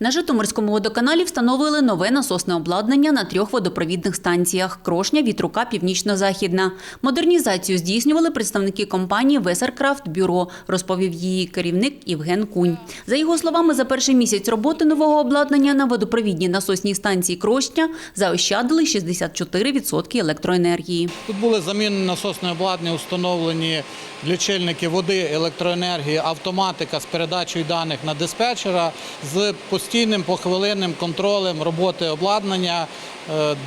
На Житомирському водоканалі встановили нове насосне обладнання на трьох водопровідних станціях – Крошня, Вітрука, Північно-Західна. Модернізацію здійснювали представники компанії «Весеркрафт Бюро», розповів її керівник Євген Кунь. За його словами, за перший місяць роботи нового обладнання на водопровідній насосній станції Крошня заощадили 64% електроенергії. Тут були замінені насосне обладнання, установлені лічильники води, електроенергії, автоматика з передачею даних на диспетчера з постійним похвилинним контролем роботи обладнання,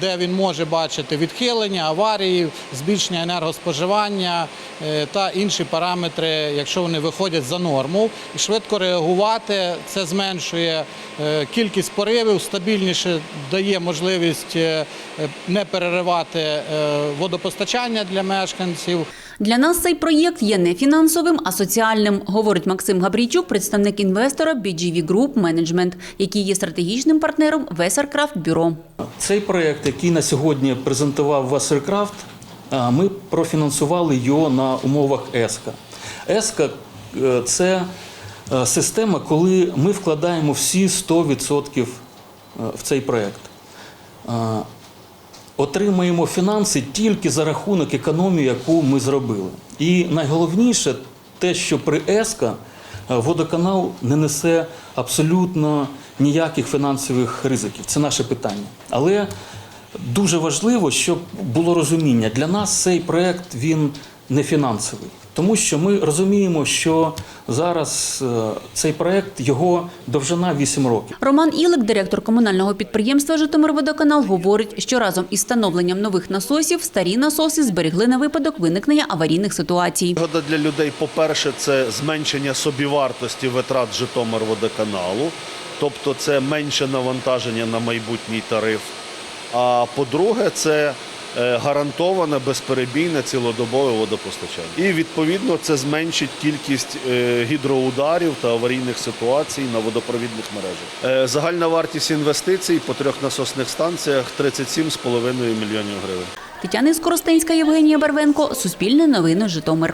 де він може бачити відхилення, аварії, збільшення енергоспоживання е, та інші параметри, якщо вони виходять за норму. І швидко реагувати це зменшує е, кількість поривів, стабільніше дає можливість е, е, не переривати е, водопостачання для мешканців. Для нас цей проєкт є не фінансовим, а соціальним, говорить Максим Габрійчук, представник інвестора BGV Group Management, який є стратегічним партнером Весеркрафт Бюро. Цей проєкт, який на сьогодні презентував Васеркрафт, ми профінансували його на умовах ЕСКА. ЕСКА е, – це е, система, коли ми вкладаємо всі 100% в цей проєкт. Е, Отримаємо фінанси тільки за рахунок економії, яку ми зробили. І найголовніше те, що при ЕСКА е, водоканал не несе абсолютно ніяких фінансових ризиків. Це наше питання. Але дуже важливо, щоб було розуміння, для нас цей проект він не фінансовий. Тому що ми розуміємо, що зараз е, цей проект його довжина 8 років. Роман Ілик, директор комунального підприємства «Житомирводоканал», говорить, що разом із встановленням нових насосів старі насоси зберегли на випадок виникнення аварійних ситуацій. Вигода для людей, по-перше, це зменшення собівартості витрат Житомирводоканалу, тобто це менше навантаження на майбутній тариф. А по-друге, це гарантоване безперебійне цілодобове водопостачання. І відповідно це зменшить кількість е, гідроударів та аварійних ситуацій на водопровідних мережах. Е, Загальна вартість інвестицій по трьох насосних станціях 37,5 мільйонів гривень. Тетяна Скоростенська, Євгенія Барвенко, Суспільне новини, Житомир.